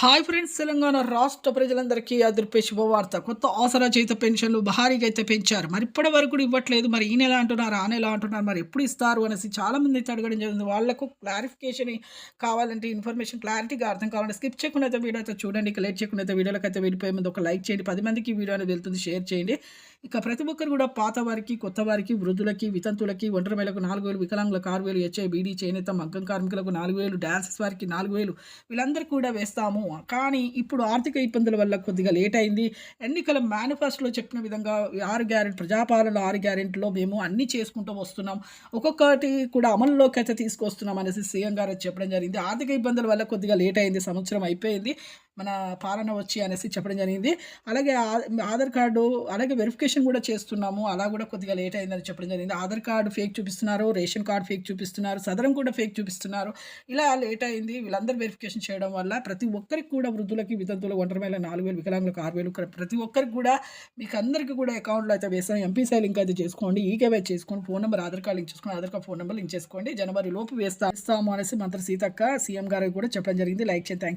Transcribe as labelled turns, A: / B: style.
A: Hi friends Telangana రాష్ట్ర ప్రజలందరికీ అదిరిపే శుభవార్త. కొత్త ఆసరా చేత పెన్షన్లు భారీగా అయితే పెంచారు. మరి ఇప్పటి వరకు ఇవ్వట్లేదు. మరి ఈ నెల అంటున్నారు ఆ నెల అంటున్నారు. మరి ఎప్పుడు ఇస్తారు అనేసి చాలా మంది అయితే అడగడం జరిగింది. వాళ్ళకు క్లారిఫికేషన్ కావాలంటే ఇన్ఫర్మేషన్ క్లారిటీగా అర్థం కావాలంటే స్కిప్ చేయకుండా అయితే వీడియో అయితే చూడండి. ఇక లేట్ చేయకుండా అయితే వీడియోలకు అయితే వెళ్ళిపోయే. ముందు ఒక లైక్ చేయండి. పది మందికి వీడియో అనేది వెళ్తుంది. షేర్ చేయండి. ఇక ప్రతి ఒక్కరు కూడా పాత వారికి కొత్త వారికి వృద్ధులకి వితంతులకి ఒంటరి మేలకు నాలుగు వేలు వికలాంగులకు ఆరు వేలు హెచ్ఐ బీడీ చేనేత మగ్గం కార్మికులకు నాలుగు వేలు డాన్సెస్ వారికి నాలుగు వేలు వీళ్ళందరికీ కూడా వేస్తాము. కానీ ఇప్పుడు ఆర్థిక ఇబ్బందుల వల్ల కొద్దిగా లేట్ అయింది. ఎన్నికల మేనిఫెస్టోలో చెప్పిన విధంగా ఆరు గ్యారెంటీ ప్రజాపాలన ఆరు గ్యారెంటీలో మేము అన్నీ చేసుకుంటూ వస్తున్నాం. ఒక్కొక్కటి కూడా అమల్లోకి అయితే తీసుకొస్తున్నాం అనేసి సీఎం గారు చెప్పడం జరిగింది. ఆర్థిక ఇబ్బందుల వల్ల కొద్దిగా లేట్ అయింది సంవత్సరం అయిపోయింది. మన పాలన వచ్చి అనేసి చెప్పడం జరిగింది. అలాగే ఆ- ఆధార్ కార్డు అలాగే వెరిఫికేషన్ కూడా చేస్తున్నాము. అలా కూడా కొద్దిగా లేట్ అయిందని చెప్పడం జరిగింది. ఆధార్ కార్డు ఫేక్ చూపిస్తున్నారు రేషన్ కార్డు ఫేక్ చూపిస్తున్నారు సదరం కూడా ఫేక్ చూపిస్తున్నారు. ఇలా లేట్ అయింది. వీళ్ళందరూ వెరిఫికేషన్ చేయడం వల్ల ప్రతి ఒక్కరికి కూడా వృద్ధులకి వితంతులు ఒంటరి వేల నాలుగు వేలు వికలాంగులకు ఆరు వేలు ప్రతి ఒక్కరికి కూడా మీకు అందరికీ కూడా అకౌంట్లో అయితే వేసాం ఎంపీసీ లింక్ అయితే చేసుకోండి. ఈకేవై చేసుకోండి. Phone number Aadhaar card link చేసుకోండి Aadhaar card phone number link చేసుకోండి. జనవరి లోపు వేస్తా ఇస్తాము అనేసి మంత్రి సీతక్క సీఎం గారికి కూడా చెప్పడం జరిగింది. లైక్ చేయండి. థ్యాంక్